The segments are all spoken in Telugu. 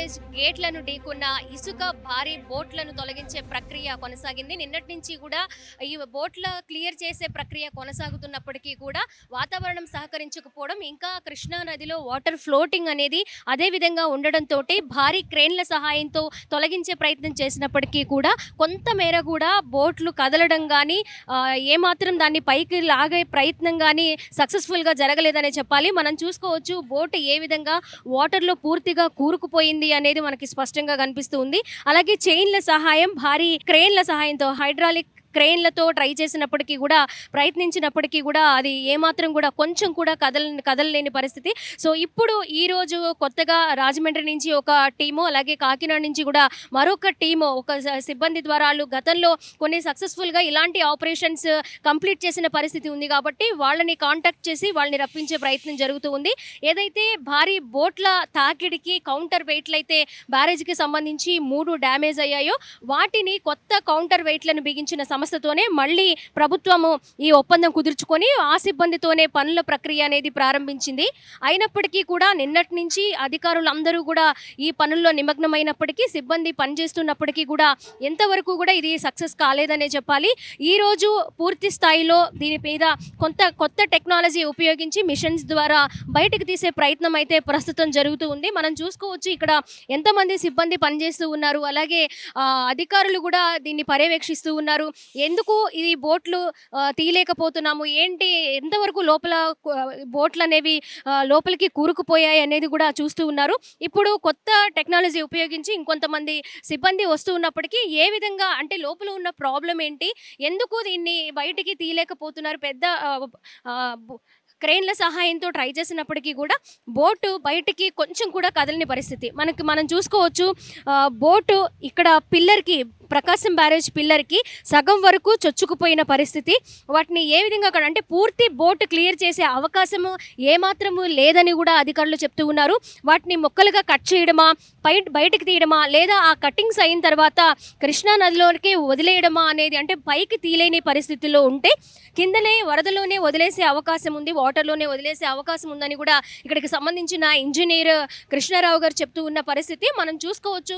Barrage గేట్లను ఢీకున్న ఇసుక భారీ బోట్లను తొలగించే ప్రక్రియ కొనసాగింది. నిన్నటి నుంచి కూడా ఈ బోట్ల క్లియర్ చేసే ప్రక్రియ కొనసాగుతున్నప్పటికీ కూడా వాతావరణం సహకరించకపోవడం ఇంకా కృష్ణా నదిలో వాటర్ ఫ్లోటింగ్ అనేది అదే విధంగా ఉండడంతో భారీ క్రేన్ల సహాయంతో తొలగించే ప్రయత్నం చేసినప్పటికీ కూడా కొంతమేర కూడా బోట్లు కదలడం కానీ ఏమాత్రం దాన్ని పైకి లాగే ప్రయత్నం కానీ సక్సెస్ఫుల్గా జరగలేదనే చెప్పాలి. మనం చూసుకోవచ్చు బోట్ ఏ విధంగా వాటర్లో పూర్తిగా కూరుకుపోయింది అనేది మనకి స్పష్టంగా కనిపిస్తూ ఉంది. అలాగే చైన్ల సహాయం భారీ క్రెయిన్ల సహాయంతో హైడ్రాలిక్ క్రెయిన్లతో ట్రై చేసినప్పటికీ కూడా ప్రయత్నించినప్పటికీ కూడా అది ఏమాత్రం కూడా కొంచెం కూడా కదల కదలలేని పరిస్థితి. సో ఇప్పుడు ఈ రోజు కొత్తగా రాజమండ్రి నుంచి ఒక టీము అలాగే కాకినాడ నుంచి కూడా మరొక టీము ఒక సిబ్బంది ద్వారా గతంలో కొన్ని సక్సెస్ఫుల్గా ఇలాంటి ఆపరేషన్స్ కంప్లీట్ చేసిన పరిస్థితి ఉంది కాబట్టి వాళ్ళని కాంటాక్ట్ చేసి వాళ్ళని రప్పించే ప్రయత్నం జరుగుతూ ఉంది. ఏదైతే భారీ బోట్ల తాకిడికి కౌంటర్ వెయిట్లు అయితే బ్యారేజ్కి సంబంధించి మూడు డ్యామేజ్ అయ్యాయో వాటిని కొత్త కౌంటర్ వెయిట్లను బిగించిన సంస్థతోనే మళ్ళీ ప్రభుత్వము ఈ ఒప్పందం కుదుర్చుకొని ఆ సిబ్బందితోనే పనుల ప్రక్రియ అనేది ప్రారంభించింది. అయినప్పటికీ కూడా నిన్నటి నుంచి అధికారులందరూ కూడా ఈ పనుల్లో నిమగ్నమైనప్పటికీ సిబ్బంది పనిచేస్తున్నప్పటికీ కూడా ఎంతవరకు కూడా ఇది సక్సెస్ కాలేదనే చెప్పాలి. ఈ రోజు పూర్తి స్థాయిలో దీని మీద కొంత కొత్త టెక్నాలజీ ఉపయోగించి మిషన్స్ ద్వారా బయటకు తీసే ప్రయత్నం అయితే ప్రస్తుతం జరుగుతూ ఉంది. మనం చూసుకోవచ్చు ఇక్కడ ఎంతమంది సిబ్బంది పనిచేస్తూ ఉన్నారు. అలాగే అధికారులు కూడా దీన్ని పర్యవేక్షిస్తూ ఉన్నారు. ఎందుకు ఇది బోట్లు తీయలేకపోతున్నాము? ఏంటి ఎంతవరకు లోపల బోట్లు అనేవి లోపలికి కూరుకుపోయాయి అనేది కూడా చూస్తూ ఉన్నారు. ఇప్పుడు కొత్త టెక్నాలజీ ఉపయోగించి ఇంకొంతమంది సిబ్బంది వస్తూ ఉన్నప్పటికీ ఏ విధంగా అంటే లోపల ఉన్న ప్రాబ్లం ఏంటి? ఎందుకు దీన్ని బయటికి తీయలేకపోతున్నారు? పెద్ద క్రెయిన్ల సహాయంతో ట్రై చేసినప్పటికీ కూడా బోటు బయటికి కొంచెం కూడా కదలని పరిస్థితి. మనకి మనం చూసుకోవచ్చు బోటు ఇక్కడ పిల్లర్కి ప్రకాశం బ్యారేజ్ పిల్లర్కి సగం వరకు చొచ్చుకుపోయిన పరిస్థితి. వాటిని ఏ విధంగా అక్కడ అంటే పూర్తి బోట్ క్లియర్ చేసే అవకాశము ఏమాత్రము లేదని కూడా అధికారులు చెప్తూ ఉన్నారు. వాటిని మొక్కలుగా కట్ చేయడమా పై బయటకు తీయడమా లేదా ఆ కటింగ్స్ అయిన తర్వాత కృష్ణా నదిలోకి వదిలేయడమా అనేది అంటే పైకి తీలేని పరిస్థితుల్లో ఉంటే కిందనే వరదలోనే వదిలేసే అవకాశం ఉంది వాటర్లోనే వదిలేసే అవకాశం ఉందని కూడా ఇక్కడికి సంబంధించిన ఇంజనీర్ కృష్ణారావు గారు చెప్తూ ఉన్న పరిస్థితి. మనం చూసుకోవచ్చు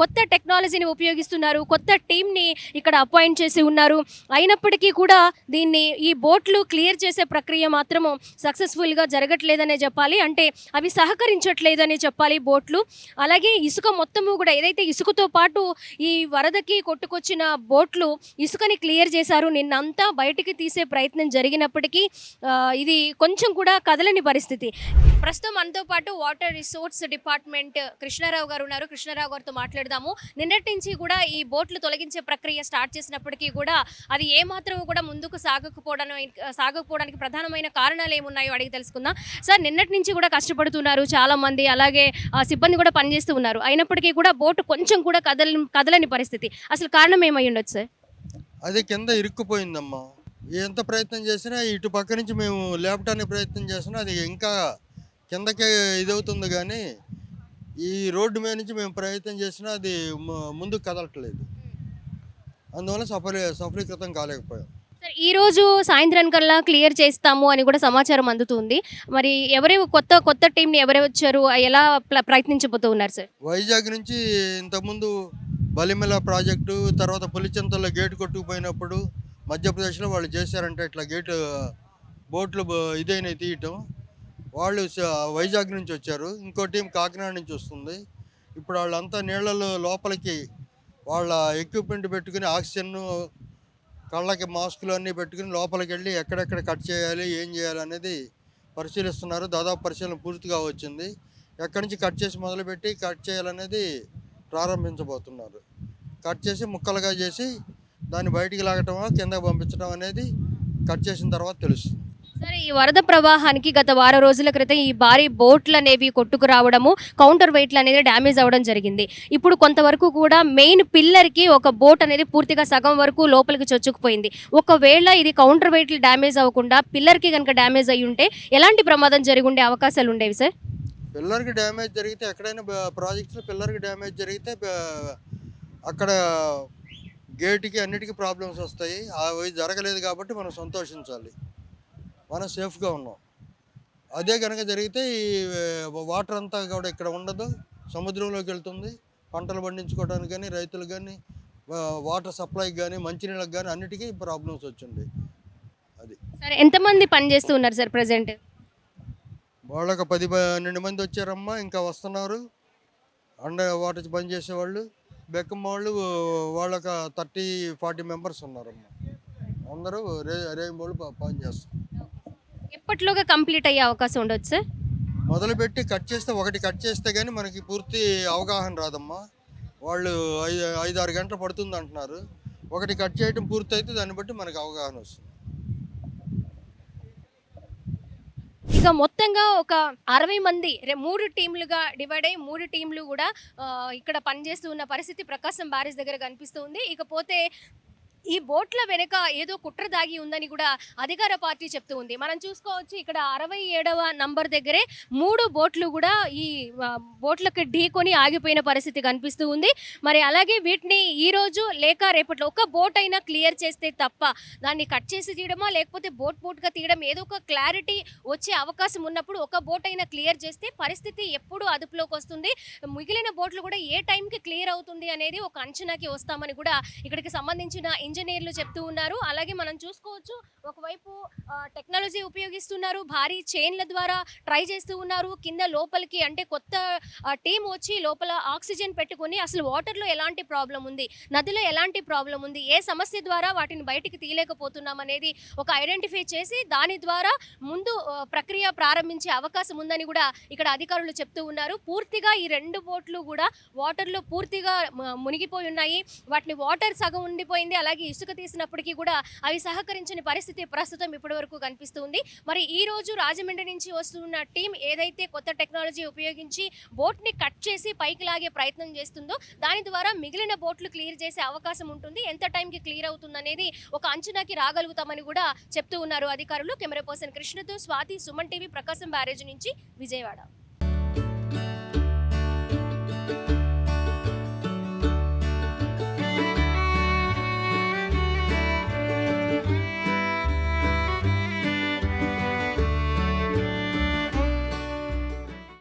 కొత్త టెక్నాలజీని ఉపయోగిస్తున్నారు కొత్త టీంని ఇక్కడ అపాయింట్ చేసి ఉన్నారు. అయినప్పటికీ కూడా దీన్ని ఈ బోట్లు క్లియర్ చేసే ప్రక్రియ మాత్రము సక్సెస్ఫుల్గా జరగట్లేదనే చెప్పాలి. అంటే అవి సహకరించట్లేదనే చెప్పాలి బోట్లు. అలాగే ఇసుక మొత్తము కూడా ఏదైతే ఇసుకతో పాటు ఈ వరదకి కొట్టుకొచ్చిన బోట్లు ఇసుకని క్లియర్ చేశారు. నిన్నంతా బయటికి తీసే ప్రయత్నం జరిగినప్పటికీ ఇది కొంచెం కూడా కదలని పరిస్థితి. ప్రస్తుతం మనతో పాటు వాటర్ రిసోర్స్ డిపార్ట్మెంట్ కృష్ణారావు గారు ఉన్నారు. కృష్ణారావు గారితో మాట్లాడదాము. నిన్నటి నుంచి కూడా ఈ ఈ బోట్లు తొలగించే ప్రక్రియ స్టార్ట్ చేసినప్పటికీ కూడా అది ఏమాత్రం కూడా ముందుకు సాగకపోవడం సాగకపోవడానికి ప్రధానమైన కారణాలు ఏమున్నాయో అడిగి తెలుసుకుందాం. సార్ నిన్నటి నుంచి కూడా కష్టపడుతున్నారు చాలా మంది అలాగే ఆ, సిబ్బంది కూడా పనిచేస్తూ ఉన్నారు. అయినప్పటికీ కూడా బోటు కొంచెం కూడా కదల కదలని పరిస్థితి. అసలు కారణం ఏమై ఉండొచ్చు సార్? అది కింద ఇరుక్కుపోయిందమ్మా. ఎంత ప్రయత్నం చేసినా ఇటు పక్క నుంచి మేము లేపటానికి ప్రయత్నం చేసినా అది ఇంకా కిందకే ఇదవుతుంది కానీ ఈ రోడ్డు మీద నుంచి మేము ప్రయత్నం చేసినా అది ముందుకు కదలట్లేదు. అందువల్ల సఫలీ సఫలీకృతం కాలేకపోయాం. సార్ ఈ రోజు సాయంత్రం కల్లా క్లియర్ చేస్తాము అని కూడా సమాచారం అందుతుంది. మరి ఎవరే కొత్త కొత్త టీంని ఎవరే వచ్చారు? ఎలా ప్ల- ప్రయత్నించబోతూ ఉన్నారు సార్? వైజాగ్ నుంచి ఇంతకుముందు బలిమెల ప్రాజెక్టు తర్వాత పులిచింతల్లో గేటు కొట్టుకుపోయినప్పుడు మధ్యప్రదేశ్లో వాళ్ళు చేశారంటే ఇట్లా గేటు బోట్లు ఇదైనా తీయటం. వాళ్ళు వైజాగ్ నుంచి వచ్చారు. ఇంకో టీం కాకినాడ నుంచి వస్తుంది. ఇప్పుడు వాళ్ళంతా నీళ్ళలో లోపలికి వాళ్ళ ఎక్విప్మెంట్ పెట్టుకుని ఆక్సిజన్ కళ్ళకి మాస్కులు అన్నీ పెట్టుకుని లోపలికి వెళ్ళి ఎక్కడెక్కడ కట్ చేయాలి ఏం చేయాలి అనేది పరిశీలిస్తున్నారు. దాదాపు పరిశీలన పూర్తిగా వచ్చింది. ఎక్కడి నుంచి కట్ చేసి మొదలుపెట్టి కట్ చేయాలనేది ప్రారంభించబోతున్నారు. కట్ చేసి ముక్కలుగా చేసి దాన్ని బయటికి లాగటమా కిందకి పంపించడం అనేది కట్ చేసిన తర్వాత తెలుస్తుంది. సరే ఈ వరద ప్రవాహానికి గత వారం రోజుల క్రితం ఈ భారీ బోట్లు అనేవి కొట్టుకురావడము కౌంటర్ వెయిట్లు అనేది డ్యామేజ్ అవ్వడం జరిగింది. ఇప్పుడు కొంతవరకు కూడా మెయిన్ పిల్లర్కి ఒక బోట్ అనేది పూర్తిగా సగం వరకు లోపలికి చొచ్చుకుపోయింది. ఒకవేళ ఇది కౌంటర్ వెయిట్లు డ్యామేజ్ అవ్వకుండా పిల్లర్కి కనుక డ్యామేజ్ అయ్యి ఉంటే ఎలాంటి ప్రమాదం జరిగి ఉండే అవకాశాలు ఉండేవి సార్? పిల్లర్కి డ్యామేజ్ జరిగితే ఎక్కడైనా ప్రాజెక్ట్స్లో పిల్లర్కి డ్యామేజ్ జరిగితే అక్కడ గేట్కి అన్నిటికీ ప్రాబ్లమ్స్ వస్తాయి. అవి జరగలేదు కాబట్టి మనం సంతోషించాలి. మనం సేఫ్గా ఉన్నాం. అదే కనుక జరిగితే ఈ వాటర్ అంతా కూడా ఇక్కడ ఉండదు. సముద్రంలోకి వెళ్తుంది. పంటలు పండించుకోవడానికి కానీ రైతులకు కానీ వాటర్ సప్లైకి కానీ మంచినీళ్ళకి కానీ అన్నిటికీ ప్రాబ్లమ్స్ వచ్చింది. అది. సరే ఎంతమంది పని చేస్తూ ఉన్నారు సార్ ప్రజెంట్? వాళ్ళకి పది పన్నెండు మంది వచ్చారమ్మా ఇంకా వస్తున్నారు. అండర్ వాటర్ పని చేసేవాళ్ళు. బెక్కమ్మ వాళ్ళు వాళ్ళకి థర్టీ ఫార్టీ మెంబర్స్ ఉన్నారమ్మా. అందరూ రే రేయింబోళ్ళు ప- పని చేస్తారు. ఎప్పట్లోగా కంప్లీట్ అయ్యే అవకాశం ఉండొచ్చు సార్? మొదలుపెట్టి కట్ చేస్తే ఒకటి కట్ చేస్తే కానీ మనకి పూర్తి అవగాహన రాదమ్మా. వాళ్ళు ఐదు ఐదు ఆరు గంటలు పడుతుంది అంటున్నారు. ఒకటి కట్ చేయడం పూర్తి అయితే దాన్ని బట్టి మనకి అవగాహన వస్తుంది. ఇక మొత్తంగా ఒక అరవై మంది మూడు టీంలుగా డివైడ్ అయ్యి మూడు టీంలు కూడా ఇక్కడ పనిచేస్తూ ఉన్న పరిస్థితి ప్రకాశం బ్యారేజ్ దగ్గర కనిపిస్తుంది ఇకపోతే ఈ బోట్ల వెనుక ఏదో కుట్ర దాగి ఉందని కూడా అధికార పార్టీ చెప్తూ ఉంది. మనం చూసుకోవచ్చు ఇక్కడ అరవై ఏడవ నంబర్ దగ్గరే మూడు బోట్లు కూడా ఈ బోట్లకి బోట్లకు ఢీకొని ఆగిపోయిన పరిస్థితి కనిపిస్తూ ఉంది. మరి అలాగే వీటిని ఈ రోజు లేక రేపట్లో ఒక బోట్ అయినా క్లియర్ చేస్తే తప్ప దాన్ని కట్ చేసి తీయడమా లేకపోతే బోట్ బోట్గా తీయడం ఏదో ఒక క్లారిటీ వచ్చే అవకాశం ఉన్నప్పుడు ఒక బోట్ అయినా క్లియర్ చేస్తే పరిస్థితి ఎప్పుడు అదుపులోకి వస్తుంది. మిగిలిన బోట్లు కూడా ఏ టైంకి క్లియర్ అవుతుంది అనేది ఒక అంచనాకి వస్తామని కూడా ఇక్కడికి సంబంధించిన ఇంజనీర్లు చెప్తూ ఉన్నారు. అలాగే మనం చూసుకోవచ్చు ఒకవైపు టెక్నాలజీ ఉపయోగిస్తున్నారు భారీ చైన్ల ద్వారా ట్రై చేస్తూ ఉన్నారు. కింద లోపలికి అంటే కొత్త టీం వచ్చి లోపల ఆక్సిజన్ పెట్టుకొని అసలు వాటర్లో ఎలాంటి ప్రాబ్లం ఉంది నదిలో ఎలాంటి ప్రాబ్లం ఉంది ఏ సమస్య ద్వారా వాటిని బయటికి తీయలేకపోతున్నాం అనేది ఒక ఐడెంటిఫై చేసి దాని ద్వారా ముందు ప్రక్రియ ప్రారంభించే అవకాశం ఉందని కూడా ఇక్కడ అధికారులు చెప్తూ ఉన్నారు. పూర్తిగా ఈ రెండు బోట్లు కూడా వాటర్లో పూర్తిగా మునిగిపోయి ఉన్నాయి. వాటిని వాటర్ సగం ఉండిపోయింది. అలాగే ఇసుక తీసినప్పటికీ కూడా అవి సహకరించని పరిస్థితి ప్రస్తుతం ఇప్పటి వరకు కనిపిస్తుంది. మరి ఈ రోజు రాజమండ్రి నుంచి వస్తున్న టీం ఏదైతే కొత్త టెక్నాలజీ ఉపయోగించి బోట్ని కట్ చేసి పైకి లాగే ప్రయత్నం చేస్తుందో దాని ద్వారా మిగిలిన బోట్లు క్లియర్ చేసే అవకాశం ఉంటుంది. ఎంత టైంకి క్లియర్ అవుతుంది అనేది ఒక అంచనాకి రాగలుగుతామని కూడా చెప్తూ ఉన్నారు అధికారులు. కెమెరా పర్సన్ కృష్ణతో స్వాతి సుమన్ టీవీ ప్రకాశం బ్యారేజ్ నుంచి విజయవాడ.